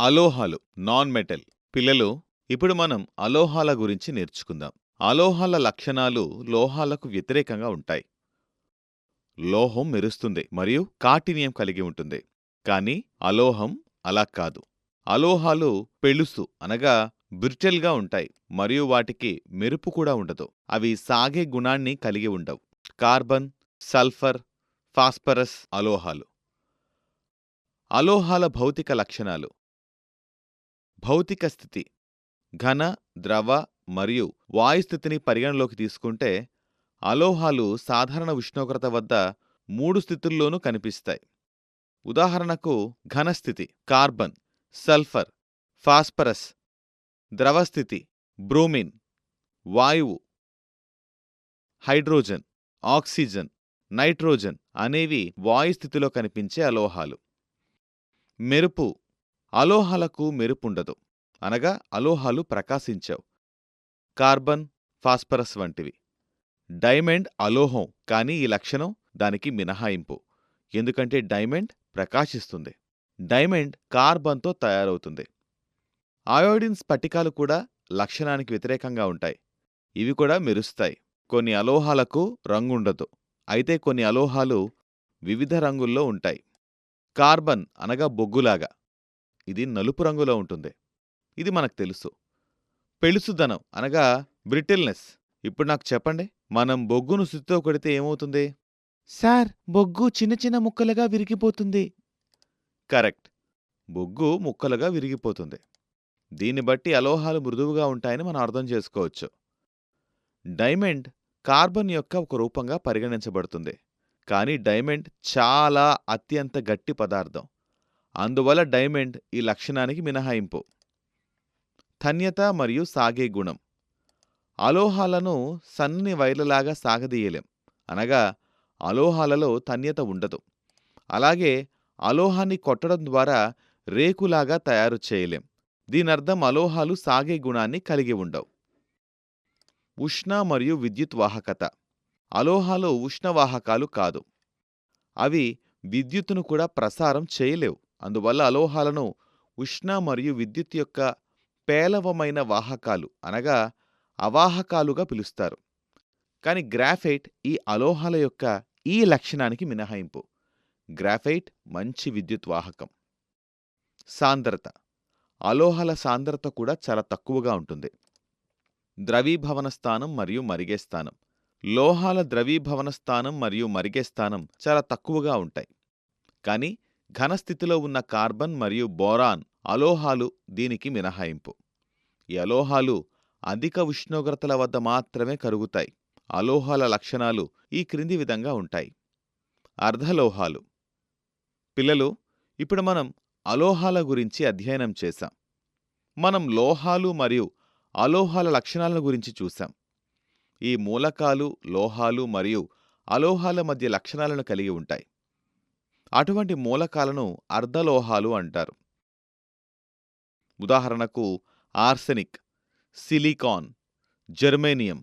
అలోహాలు non metal. పిల్లలు ఇప్పుడు మనం అలోహాల గురించి నేర్చుకుందాం. అలోహాల లక్షణాలు లోహాలకు వ్యతిరేకంగా ఉంటాయి. లోహం మెరుస్తుంది మరియు కాఠిన్యం కలిగి ఉంటుంది. కానీ అలోహం అలా కాదు. అలోహాలు పెళుసు అనగా బ్రిటల్గా ఉంటాయి మరియు వాటికి మెరుపు కూడా ఉండదు. అవి సాగే గుణాన్ని కలిగి ఉండవు. కార్బన్ సల్ఫర్ ఫాస్ఫరస్ అలోహాలు. అలోహాల భౌతిక లక్షణాలు. భౌతిక స్థితి ఘన ద్రవ మరియు వాయు స్థితిని పరిగణలోకి తీసుకుంటే అలోహాలు సాధారణ ఉష్ణోగ్రత వద్ద మూడు స్థితుల్లోనూ కనిపిస్తాయి. ఉదాహరణకు ఘనస్థితి కార్బన్ సల్ఫర్ ఫాస్పరస్ ద్రవస్థితి బ్రోమిన్ వాయువు హైడ్రోజన్ ఆక్సిజన్ నైట్రోజన్ అనేవి వాయుస్థితిలో కనిపించే అలోహాలు. మెరుపు అలోహాలకు మెరుపుండదు. అనగా అలోహాలు ప్రకాశించవు. కార్బన్ ఫాస్పరస్ వంటివి. డైమండ్ అలోహం కానీ ఈ లక్షణం దానికి మినహాయింపు. ఎందుకంటే డైమండ్ ప్రకాశిస్తుంది. డైమండ్ కార్బన్తో తయారవుతుంది. అయోడిన్ స్ఫటికాలు కూడా లక్షణానికి వ్యతిరేకంగా ఉంటాయి. ఇవి కూడా మెరుస్తాయి. కొన్ని అలోహాలకు రంగుండదు. అయితే కొన్ని అలోహాలు వివిధ రంగుల్లో ఉంటాయి. కార్బన్ అనగా బొగ్గులాగా. ఇది నలుపు రంగులో ఉంటుంది. ఇది మనకు తెలుసు. పెళుసుదనం అనగా బ్రిటిల్నెస్. ఇప్పుడు నాకు చెప్పండి మనం బొగ్గును సుత్తితో కొడితే ఏమవుతుంది? సార్ బొగ్గు చిన్న చిన్న ముక్కలుగా విరిగిపోతుంది. కరెక్ట్. బొగ్గు ముక్కలుగా విరిగిపోతుంది. దీన్ని బట్టి అలోహాలు మృదువుగా ఉంటాయని మనం అర్థం చేసుకోవచ్చు. డైమండ్ కార్బన్ యొక్క ఒక రూపంగా పరిగణించబడుతుంది. కానీ డైమండ్ చాలా అత్యంత గట్టి పదార్థం. అందువల్ల డైమండ్ ఈ లక్షణానికి మినహాయింపు. ధన్యత మరియు సాగే గుణం. అలోహాలను సన్నని వైర్లలాగా సాగదీయలేం. అనగా అలోహాలలో తన్యత ఉండదు. అలాగే అలోహాన్ని కొట్టడం ద్వారా రేకులాగా తయారు చేయలేం. దీనర్థం అలోహాలు సాగే గుణాన్ని కలిగి ఉండవు. ఉష్ణ మరియు విద్యుత్ వాహకత. అలోహాలు ఉష్ణవాహకాలు కాదు. అవి విద్యుత్తును కూడా ప్రసారం చేయలేవు. అందువల్ల అలోహాలను ఉష్ణ మరియు విద్యుత్ యొక్క పేలవమైన వాహకాలు అనగా అవాహకాలుగా పిలుస్తారు. కాని గ్రాఫైట్ ఈ అలోహాల యొక్క ఈ లక్షణానికి మినహాయింపు. గ్రాఫైట్ మంచి విద్యుత్ వాహకం. సాంద్రత. అలోహాల సాంద్రత కూడా చాలా తక్కువగా ఉంటుంది. ద్రవీభవన స్థానం మరియు మరిగే స్థానం. లోహాల ద్రవీభవన స్థానం మరియు మరిగే స్థానం చాలా తక్కువగా ఉంటాయి. కానీ ఘనస్థితిలో ఉన్న కార్బన్ మరియు బోరాన్ అలోహాలు దీనికి మినహాయింపు. ఈ అలోహాలు అధిక ఉష్ణోగ్రతల వద్ద మాత్రమే కరుగుతాయి. అలోహాల లక్షణాలు ఈ క్రింది విధంగా ఉంటాయి. అర్ధలోహాలు. పిల్లలు ఇప్పుడు మనం అలోహాల గురించి అధ్యయనం చేశాం. మనం లోహాలు మరియు అలోహాల లక్షణాల గురించి చూశాం. ఈ మూలకాలు లోహాలు మరియు అలోహాల మధ్య లక్షణాలను కలిగి ఉంటాయి. అటువంటి మూలకాలను అర్ధలోహాలు అంటారు. ఉదాహరణకు ఆర్సెనిక్ సిలికాన్ జర్మేనియం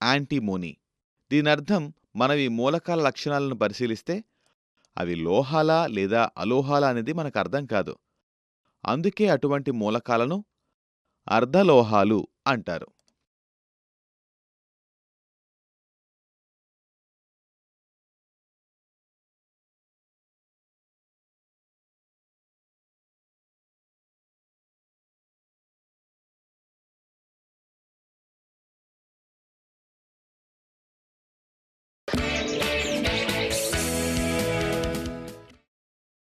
యాంటీమోనీ. దీనర్థం మనం ఈ మూలకాల లక్షణాలను పరిశీలిస్తే అవి లోహాలా లేదా అలోహాలా అనేది మనకు అర్థం కాదు. అందుకే అటువంటి మూలకాలను అర్ధలోహాలు అంటారు.